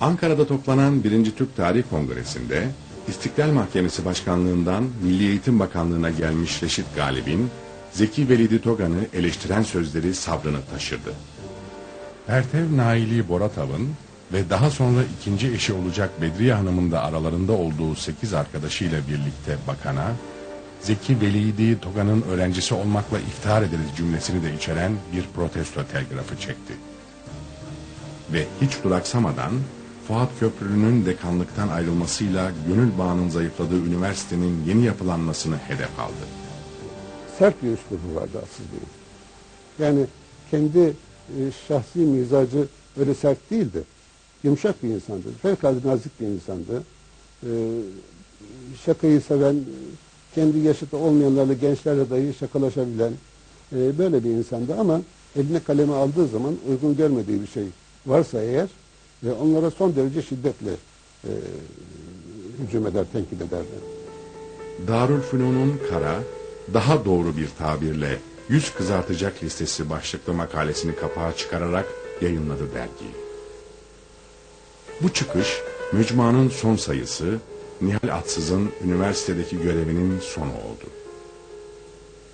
Ankara'da toplanan 1. Türk Tarih Kongresi'nde İstiklal Mahkemesi Başkanlığından Milli Eğitim Bakanlığı'na gelmiş Reşit Galip'in Zeki Velidi Togan'ı eleştiren sözleri sabrını taşırdı. Ertev Naili Boratav'ın ve daha sonra ikinci eşi olacak Bedriye Hanım'ın da aralarında olduğu sekiz arkadaşıyla birlikte bakana, Zeki Velidi Togan'ın öğrencisi olmakla iftihar ederiz cümlesini de içeren bir protesto telgrafı çekti. Ve hiç duraksamadan Fuat Köprülü'nün dekanlıktan ayrılmasıyla gönül bağının zayıfladığı üniversitenin yeni yapılanmasını hedef aldı. sert bir üslubu vardı Bey'in. Yani kendi e, şahsi mizacı öyle sert değildi. Yumuşak bir insandı. Fevkalade nazik bir insandı. E, şakayı seven, kendi yaşıtı olmayanlarla, gençlerle dahi şakalaşabilen e, böyle bir insandı ama eline kalemi aldığı zaman uygun görmediği bir şey varsa eğer ve onlara son derece şiddetle e, hücum eder, tenkit ederdi. Darülfünun'un kara, daha doğru bir tabirle yüz kızartacak listesi başlıklı makalesini kapağa çıkararak yayınladı dergiyi. Bu çıkış, Mücma'nın son sayısı, Nihal Atsız'ın üniversitedeki görevinin sonu oldu.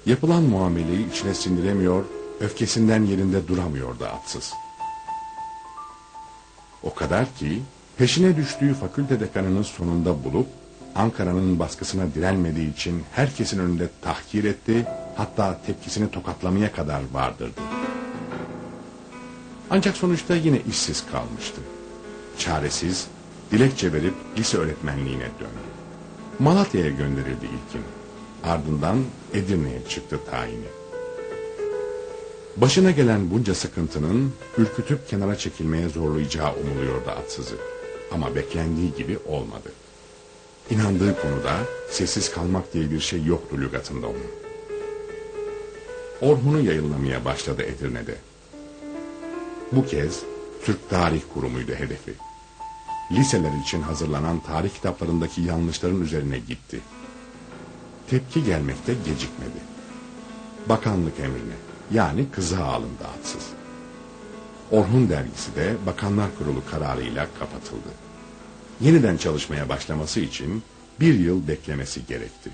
Yapılan muameleyi içine sindiremiyor, öfkesinden yerinde duramıyordu Atsız. O kadar ki peşine düştüğü fakülte dekanının sonunda bulup Ankara'nın baskısına direnmediği için herkesin önünde tahkir etti, hatta tepkisini tokatlamaya kadar vardırdı. Ancak sonuçta yine işsiz kalmıştı. Çaresiz, dilekçe verip lise öğretmenliğine döndü. Malatya'ya gönderildi ilkin. Ardından Edirne'ye çıktı tayini. Başına gelen bunca sıkıntının ürkütüp kenara çekilmeye zorlayacağı umuluyordu atsızı. Ama beklendiği gibi olmadı. İnandığı konuda sessiz kalmak diye bir şey yoktu lügatında onun. Orhun'u yayınlamaya başladı Edirne'de. Bu kez Türk Tarih Kurumu'ydu hedefi. Liseler için hazırlanan tarih kitaplarındaki yanlışların üzerine gitti. Tepki gelmekte gecikmedi. Bakanlık emrine yani kıza alındı atsız. Orhun dergisi de Bakanlar Kurulu kararıyla kapatıldı. Yeniden çalışmaya başlaması için bir yıl beklemesi gerekti.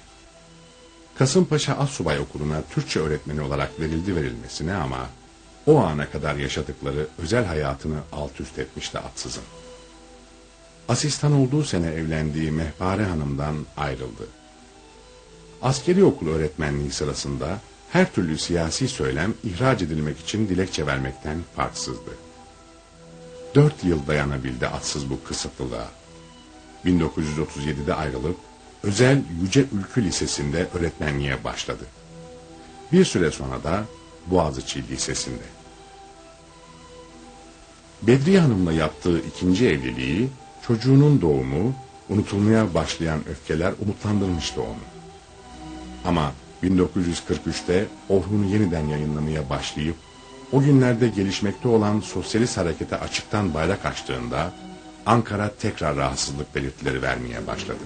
Kasımpaşa Assubay Okulu'na Türkçe öğretmeni olarak verildi verilmesine ama o ana kadar yaşadıkları özel hayatını alt üst etmişti atsızın. Asistan olduğu sene evlendiği Mehpare Hanım'dan ayrıldı. Askeri okul öğretmenliği sırasında her türlü siyasi söylem ihraç edilmek için dilekçe vermekten farksızdı. Dört yıl dayanabildi atsız bu kısıtlılığa. 1937'de ayrılıp özel Yüce Ülkü Lisesi'nde öğretmenliğe başladı. Bir süre sonra da Boğaziçi Lisesi'nde. Bedriye Hanım'la yaptığı ikinci evliliği, çocuğunun doğumu, unutulmaya başlayan öfkeler umutlandırmıştı onu. Ama 1943'te Orhun'u yeniden yayınlamaya başlayıp, o günlerde gelişmekte olan sosyalist harekete açıktan bayrak açtığında, Ankara tekrar rahatsızlık belirtileri vermeye başladı.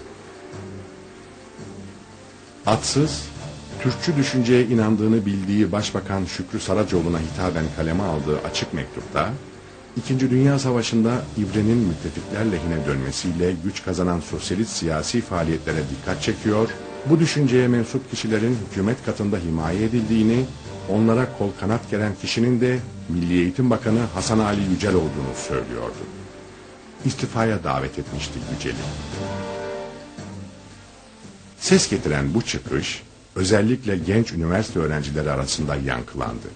Atsız, Türkçü düşünceye inandığını bildiği Başbakan Şükrü Saracoğlu'na hitaben kaleme aldığı açık mektupta, İkinci Dünya Savaşı'nda İbre'nin müttefikler lehine dönmesiyle güç kazanan sosyalist siyasi faaliyetlere dikkat çekiyor, bu düşünceye mensup kişilerin hükümet katında himaye edildiğini, onlara kol kanat gelen kişinin de Milli Eğitim Bakanı Hasan Ali Yücel olduğunu söylüyordu. İstifaya davet etmişti Yücel'i. Ses getiren bu çıkış, özellikle genç üniversite öğrencileri arasında yankılandı.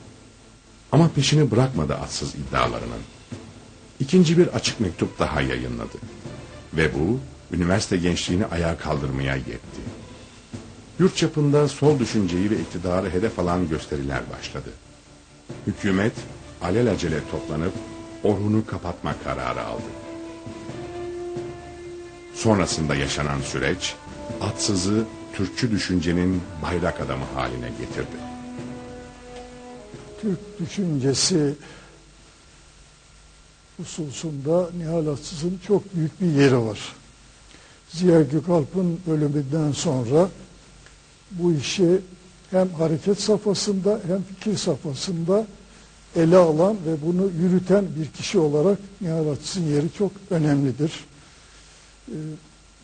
Ama peşini bırakmadı atsız iddialarının. İkinci bir açık mektup daha yayınladı. Ve bu, üniversite gençliğini ayağa kaldırmaya yetti. Yurt çapında sol düşünceyi ve iktidarı hedef alan gösteriler başladı. Hükümet alelacele toplanıp Orhun'u kapatma kararı aldı. Sonrasında yaşanan süreç, atsızı Türkçü düşüncenin bayrak adamı haline getirdi. Türk düşüncesi hususunda Nihal Atsız'ın çok büyük bir yeri var. Ziya Gökalp'ın ölümünden sonra bu işi hem hareket safhasında hem fikir safhasında ele alan ve bunu yürüten bir kişi olarak Açıs'ın yeri çok önemlidir. Ee,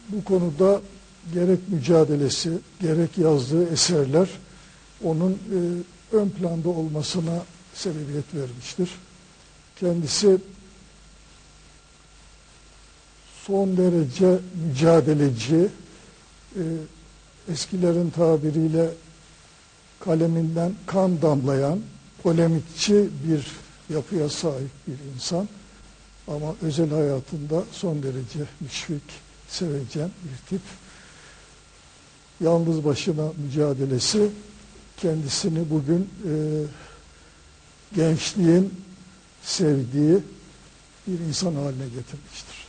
bu konuda gerek mücadelesi, gerek yazdığı eserler onun e, ön planda olmasına sebebiyet vermiştir. Kendisi son derece mücadeleci, e, eskilerin tabiriyle kaleminden kan damlayan, polemikçi bir yapıya sahip bir insan. Ama özel hayatında son derece müşfik, sevecen bir tip. Yalnız başına mücadelesi kendisini bugün e, gençliğin sevdiği bir insan haline getirmiştir.